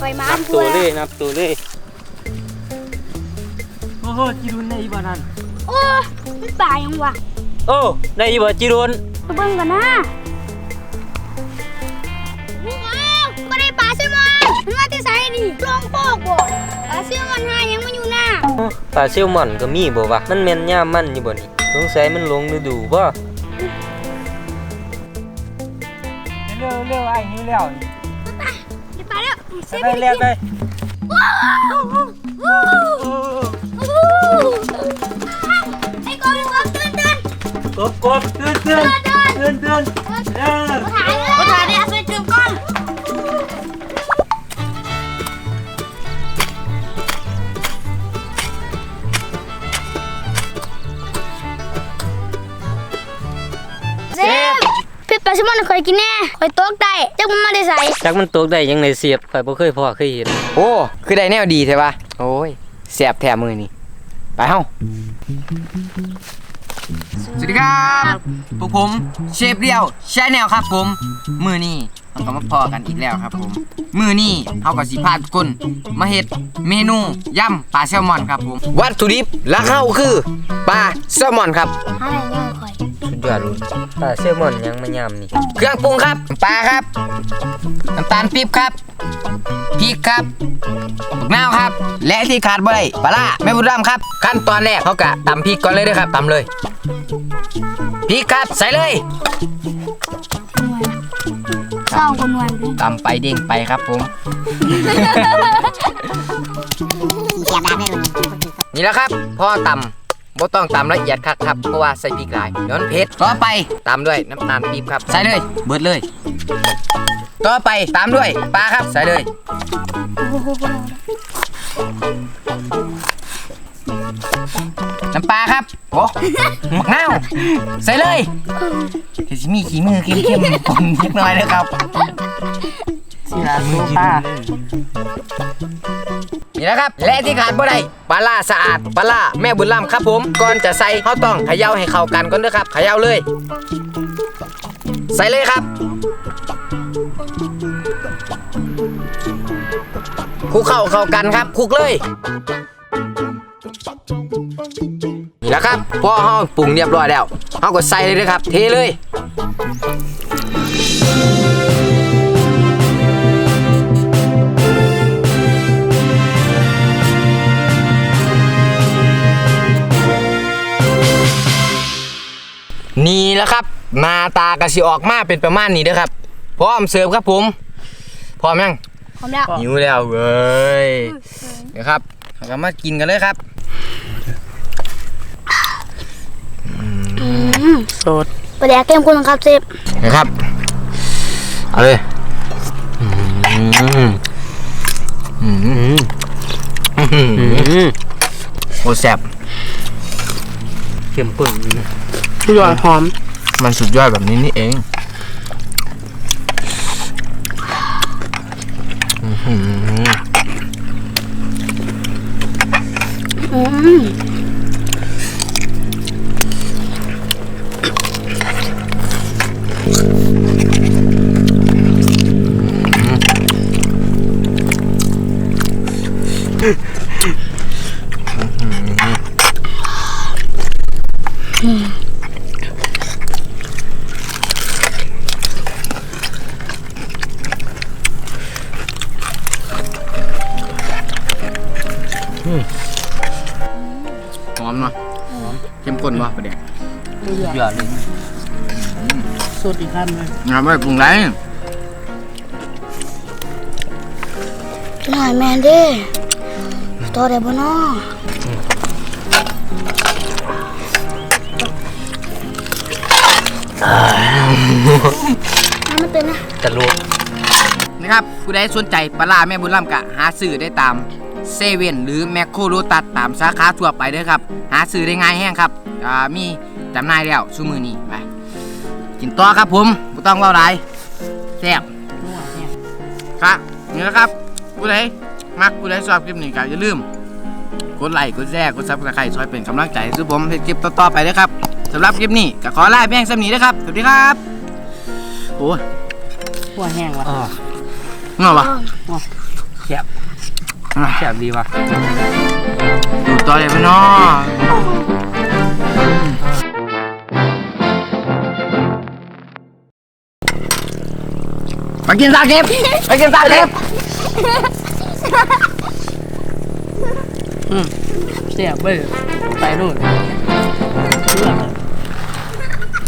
ไปมานับตัวเลยนับตัวเลยโอ้โหจิรุนในอีบานันโอ้มันป่ายยังวะโอ้ได้อีบ่จิรุนไปเบิ่งกันนะว้าวไม่ได้ปลาแซลมอนมันมาที่ไสนี่ลองโปกบ่ปลาแซลมอนหายังไมาอยู่หน้าปลาเซลมอนก็มีบ่วะมันแม่นย่ามันอยู่บ่นี่สงสัยมันลงฤดูบ่เร็วเร็วไอ้หิวแล้วเดี๋ยว ไปแล้วเซฟไปเร็วไปว้าวว้าวไอ้กอนไอ้กอนตื่นตื่นกบกบตื่นตื่นตื่นตื่นเร็วถ่ายเลยถ่ายเลยเอ พี่ปลาแซลมอนเคยกินแน่เคยตกได้จักมันมาได้ใส่จักมันตกได้ยังไงเสียบข่อยบ่เคยพอเคยเห็นโอ้คือได้แนวดีใช่ปะโอ้ยแสบแถมมือนี่ไปเฮ้าสวัสดีครับพวกผมเชฟเดียวชแนลครับผม มือนี่เราก็มาพอกันอีกแล้วครับผม มือนี่เขากับสิพาทุกคนมาเฮ็ดเมนูย่ำปลาแซลมอนครับผม วัตถุดิบหลักเข้าคือปลาแซลมอนครับ อะไรย่างคอยสุดยอดเลยปลาเซลมอนยังมายามนี่ เครื่องปรุงครับ ปลาครับ น้ำตาลปี๊บครับ พริกครับบักนาวครับ และที่ขาดบ่ได้ปลาร้าแม่บุญรำครับ ขั้นตอนแรกเขากะตำพริกก่อนเลยเด้อครับตำเลย พริกครับใส่เลยเศร้าคนวันดิตำไปเด้งไปครับผม นี่แหละครับพ่อตำ บ่ต้องตำละเอียดครับครับเพราะว่าใส่พริกหลายเดี๋ยวมันเผ็ดต่อไปตามด้วยน้ำตาลปี๊บครับ ใส่เลยเบิดเลย ต่อไปตามด้วยปลาครับใส่เลย น้ำปลาครับโอ้หมักนาวใส่เลยเดี๋ยวสิมีขี้มือเข้มๆปนนิดหน่อยนะครับสิลาสูป้า นี่นะครับ และที่ขาดบ่ได้ปลาล่าสะอาดปลาล่าแม่บุญล่ำครับผมก่อนจะใส่เขาต้องเขย่าให้เข้ากันก่อนด้วยครับเขย่าเลย ใส่เลยครับคลุกเข้าเข้ากันครับคลุกเลยนี่แหละครับพอเฮาปรุงเรียบร้อยแล้วเฮาก็ใส่เลยนะครับ เทเลย นี่แหละครับหน้าตากระสิออกมาเป็นประมาณนี้เด้อครับ พร้อมเสิร์ฟครับผม พร้อมยังพร้อมแล้วหิวแล้วเว้ยเดี๋ยวครับเราก็มากินกันเลยครับสดประเดี๋ยวเกมคุณครับเซฟนะครับเอาเลยอืมอืมอืมอืมโอ้แซ่บเข้มข้น สุดยอดหอม มันสุดยอดแบบนี้นี่เองอื้อหืออืม หอมเนาะเข้มข้นป่ะประเดี๋ยวสุดยอดเลยสุดอีกขั้นเลยงานไม่ปรุงไรกินหอยแมนเด้ตัวเด็กบนนอน้ำมันเต็มนะตะลุกนะครับผู้ใดสนใจปลาร้าแม่บุญล่ำกะ หาซื้อได้ตาม เซเว่นหรือแมคโครโรตัสตามสาขาทั่วไปเด้อครับ หาซื้อได้ง่ายแห้งครับอ่ามีจำหน่ายแล้วชูมือนี้ไปกินต่อครับผมไม่ต้องเล่าไรแซ่บครับนี่นะครับผู้ใดมักผู้ใดชอบคลิปนี้ก็อย่าลืม กดไลค์กดแชร์กดซับสไครต์ช่วยเป็นกำลังใจให้ผมให้คลิปต่อๆไปนะครับสำหรับคลิปนี้ก็ขอลาเพียงสำนี้นะครับสวัสดีครับโอ้ยหัวแห้งว่ะอ๋องอปะขแซ่บ แซ่บดีว่ะดูต่อเลยพี่น้องมากินซาเก็บไปกินซาเก็บแซ่บเว้ยไปนู่นเพื่อน